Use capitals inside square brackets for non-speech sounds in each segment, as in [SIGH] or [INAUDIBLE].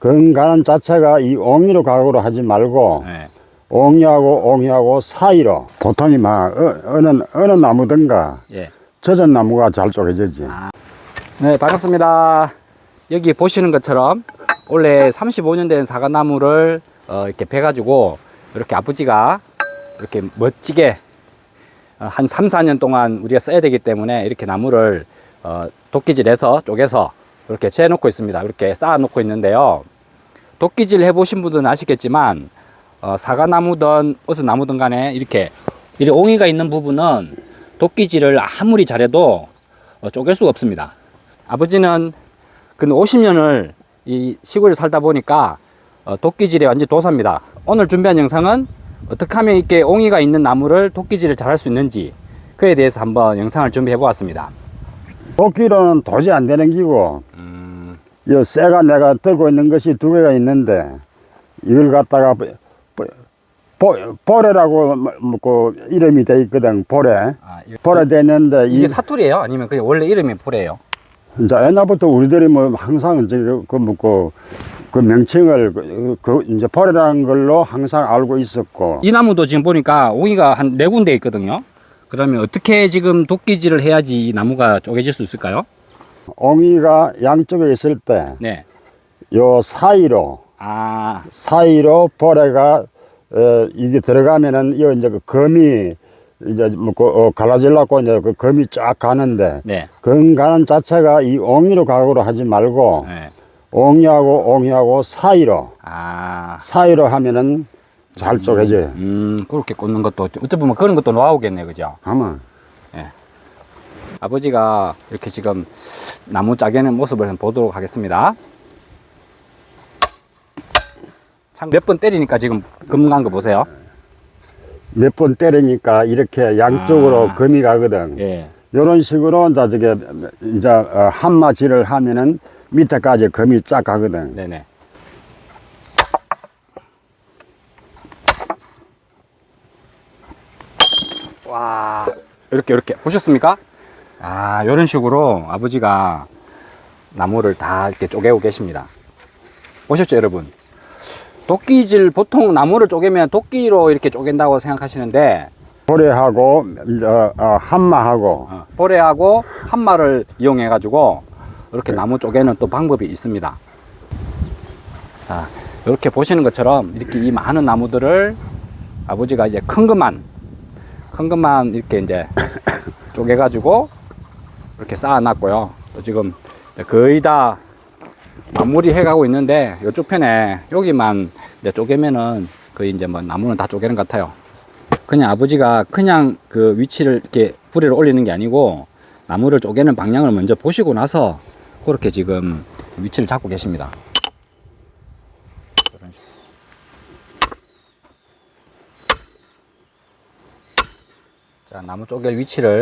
건강한 자체가 이 옹이로 가구로 하지 말고 네. 옹이하고 옹이하고 사이로 보통이 막 어, 어느 어느 나무든가 예. 젖은 나무가 잘 쪼개지지. 네, 반갑습니다. 여기 보시는 것처럼 원래 35년 된 사과나무를 어, 이렇게 베 가지고 이렇게 아버지가 이렇게 멋지게 어, 한 3, 4년 동안 우리가 써야 되기 때문에 이렇게 나무를 어, 도끼질해서 쪼개서 이렇게 재놓고 있습니다. 이렇게 쌓아놓고 있는데요. 도끼질 해보신 분들은 아시겠지만 어, 사과나무든 어떤 나무든 간에 이렇게 이 옹이가 있는 부분은 도끼질을 아무리 잘해도 어, 쪼갤 수가 없습니다. 아버지는 근 50년을 이 시골에 살다 보니까 어, 도끼질에 완전 도사입니다. 오늘 준비한 영상은 어떻게 하면 이렇게 옹이가 있는 나무를 도끼질을 잘할 수 있는지 그에 대해서 한번 영상을 준비해 보았습니다. 도끼로는 도저히 안 되는 기고 음, 이 쇠가 내가 들고 있는 것이 두 개가 있는데 이걸 갖다가 보- 보- 보레라고 뭐- 뭐그 이름이 돼 있거든 보레 아, 이- 보레 돼 있는데 이게 이 사투리예요? 아니면 그게 원래 이름이 포레예요? 이제 옛날부터 우리들이 뭐 항상 저기 그 뭐고 그 명칭을 그, 그 이제 보레라는 걸로 항상 알고 있었고 이 나무도 지금 보니까 옹이가 한 네 군데 있거든요. 그러면 어떻게 지금 도끼질을 해야지 이 나무가 쪼개질 수 있을까요? 옹이가 양쪽에 있을 때 네. 요 사이로 아, 사이로 보레가 어, 이게 들어가면은 이 이제 그 검이 이제 뭐 그 어, 갈라질라고 이제 그 검이 쫙 가는데 네. 건강한 자체가 이 옹이로 가구로 하지 말고 네. 옹이하고 옹이하고 사이로 아, 사이로 하면은 잘 쪼개져요. 음, 그렇게 꽂는 것도 어찌 보면 그런 것도 노하우겠네, 그죠? 아마 아버지가 이렇게 지금 나무 짜개는 모습을 한번 보도록 하겠습니다. 참 몇 번 때리니까 지금 금간 거 보세요. 몇 번 때리니까 이렇게 양쪽으로 아. 검이 가거든. 예. 이런 식으로 이제 저게 이제 어, 한마질을 하면은 밑에까지 검이 쫙 가거든. 네네. 와, 이렇게 이렇게 보셨습니까? 아, 이런 식으로 아버지가 나무를 다 이렇게 쪼개고 계십니다. 보셨죠, 여러분? 도끼질 보통 나무를 쪼개면 도끼로 이렇게 쪼갠다고 생각하시는데 보레하고 이제 어, 한마하고 어, 보레하고 한마를 이용해 가지고 이렇게 나무 쪼개는 또 방법이 있습니다. 자, 이렇게 보시는 것처럼 이렇게 이 많은 나무들을 아버지가 이제 큰 것만 큰 것만 이렇게 이제 [COUGHS] 쪼개 가지고 이렇게 쌓아 놨고요. 또 지금 거의 다 마무리 해 가고 있는데 이쪽 편에 여기만 이제 쪼개면은 거의 이제 뭐 나무는 다 쪼개는 것 같아요. 그냥 아버지가 그냥 그 위치를 이렇게 부리를 올리는 게 아니고 나무를 쪼개는 방향을 먼저 보시고 나서 그렇게 지금 위치를 잡고 계십니다. 그런 식으로. 자, 나무 쪼갤 위치를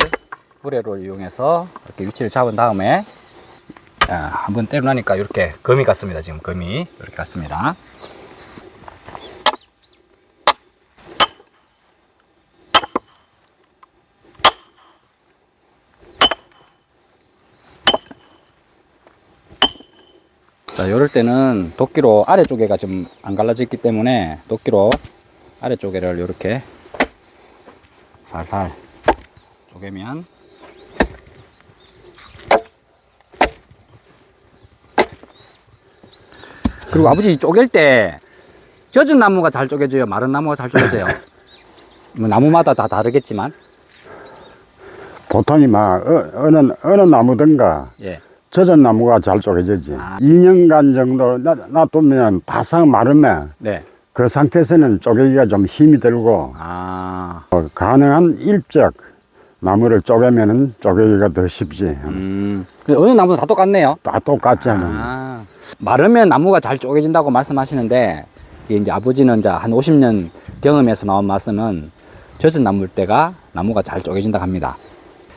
뿌레를 이용해서 이렇게 위치를 잡은 다음에 자, 한번 때려나니까 이렇게 금이 갔습니다. 지금 금이 이렇게 갔습니다. 자, 이럴 때는 도끼로 아래쪽에가 좀 안 갈라져 있기 때문에 도끼로 아래쪽에를 이렇게 살살 쪼개면 그리고 아버지 쪼갤 때 젖은 나무가 잘 쪼개져요? 마른 나무가 잘 쪼개져요? [LAUGHS] 뭐 나무마다 다 다르겠지만 보통이 막 어, 어느 어느 나무든가 예. 젖은 나무가 잘 쪼개지지. 아. 2년간 정도 놔- 놔두면 바싹 마르면 네. 그 상태에서는 쪼개기가 좀 힘이 들고 아. 어, 가능한 일적 나무를 쪼개면은 쪼개기가 더 쉽지. 음. 근데 어느 나무도 다 똑같네요. 다 똑같잖아. 아, 마르면 나무가 잘 쪼개진다고 말씀하시는데 이게 이제 아버지는 이제 한 50년 경험에서 나온 말씀은 젖은 나무일 때가 나무가 잘 쪼개진다고 합니다.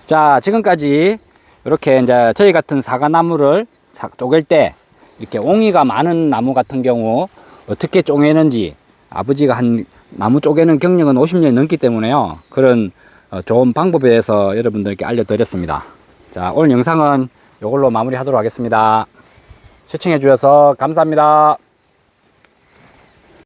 자, 지금까지 이렇게 이제 저희 같은 사과나무를 사- 쪼갤 때 이렇게 옹이가 많은 나무 같은 경우 어떻게 쪼개는지 아버지가 한 나무 쪼개는 경력은 50년이 넘기 때문에요. 그런 어, 좋은 방법에 대해서 여러분들께 알려드렸습니다. 자, 오늘 영상은 이걸로 마무리하도록 하겠습니다. 시청해 주셔서 감사합니다.